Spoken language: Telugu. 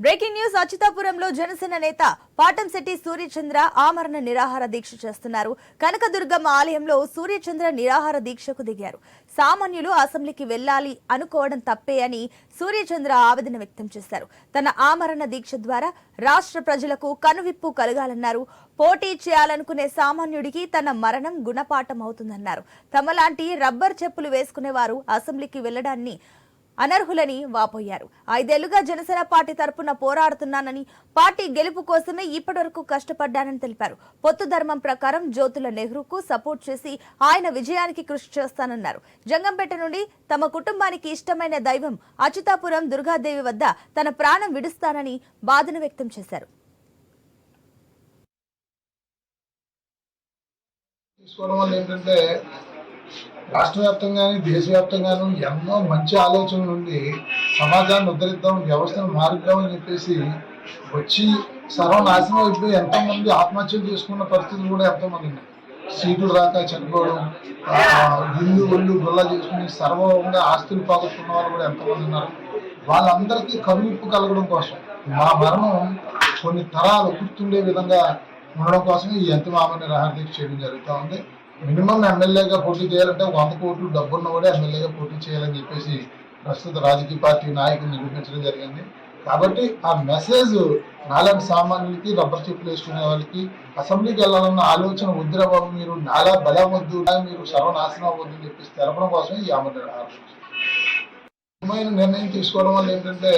బ్రేకింగ్ న్యూస్ అచ్యుతాపురంలో జనసేన నేత పాటంశెట్టి సూర్యచంద్ర ఆమరణ నిరాహార దీక్ష చేస్తున్నారు. కనకదుర్గమ్మ ఆలయంలో సూర్యచంద్ర నిరాహార దీక్షకు దిగారు. సామాన్యులు అసెంబ్లీకి వెళ్ళాలి అనుకోవడం తప్పే అని సూర్యచంద్ర ఆవేదన వ్యక్తం చేశారు. తన ఆమరణ దీక్ష ద్వారా రాష్ట్ర ప్రజలకు కనువిప్పు కలగాలన్నారు. పోటీ చేయాలనుకునే సామాన్యుడికి తన మరణం గుణపాఠం అవుతుందన్నారు తమలాంటి రబ్బర్ చెప్పులు వేసుకునేవారు అసెంబ్లీకి వెళ్ళడాన్ని అనర్హులని వాపోయారు. ఐదేళ్ళుగా జనసేన పార్టీ తరపున పోరాడుతున్నానని పార్టీ గెలుపు కోసమే ఇప్పటివరకు కష్టపడ్డానని తెలిపారు. పొత్తు ధర్మం ప్రకారం జ్యోతుల నెహ్రూకు సపోర్ట్ చేసి ఆయన విజయానికి కృషి చేస్తానన్నారు. జంగంపేట నుండి తమ కుటుంబానికి ఇష్టమైన దైవం అచ్యుతాపురం దుర్గాదేవి వద్ద తన ప్రాణం విడుస్తానని బాధను వ్యక్తం చేశారు. తీసుకోవడం వల్ల ఏంటంటే రాష్ట్ర వ్యాప్తంగాను దేశవ్యాప్తంగాను ఎన్నో మంచి ఆలోచనలు ఉండి సమాజాన్ని ఉద్ధరిద్దాం వ్యవస్థను మారుద్దామని చెప్పేసి వచ్చి సర్వనాశనం అయిపోయి ఎంతోమంది ఆత్మహత్యలు చేసుకున్న పరిస్థితులు కూడా ఎంతోమంది ఉన్నాయి. సీట్లు రాక చనిపోవడం ఇల్లు ఒళ్ళు గుల్ల చేసుకుని సర్వంగా ఆస్తులు పోగొట్టుకున్న వాళ్ళు కూడా ఎంతోమంది ఉన్నారు. వాళ్ళందరికీ కనువిప్పు కలగడం కోసం మా మరణం కొన్ని తరాలు గుర్తుండే విధంగా ఉండడం కోసమే ఈ ఎంత మామని రహదారి చేయడం జరుగుతూ ఉంది. మినిమం ఎమ్మెల్యేగా పోటీ చేయాలంటే వంద కోట్లు డబ్బున్న కూడా ఎమ్మెల్యేగా పోటీ చేయాలని చెప్పేసి ప్రస్తుత రాజకీయ పార్టీ నాయకులు నిరూపించడం జరిగింది. కాబట్టి ఆ మెసేజ్ నాలాంటి సామాన్యులకి రబ్బర్ చెప్పులు వేసుకునే వాళ్ళకి అసెంబ్లీకి వెళ్ళాలన్న ఆలోచన వద్దురా బాబు మీరు నాలా బలం వద్దు మీరు సర్వనాశనం అవ్వద్దు అని చెప్పేసి తెలపడం కోసం ఈ ఆమె నిర్ణయం తీసుకోవడం వల్ల ఏంటంటే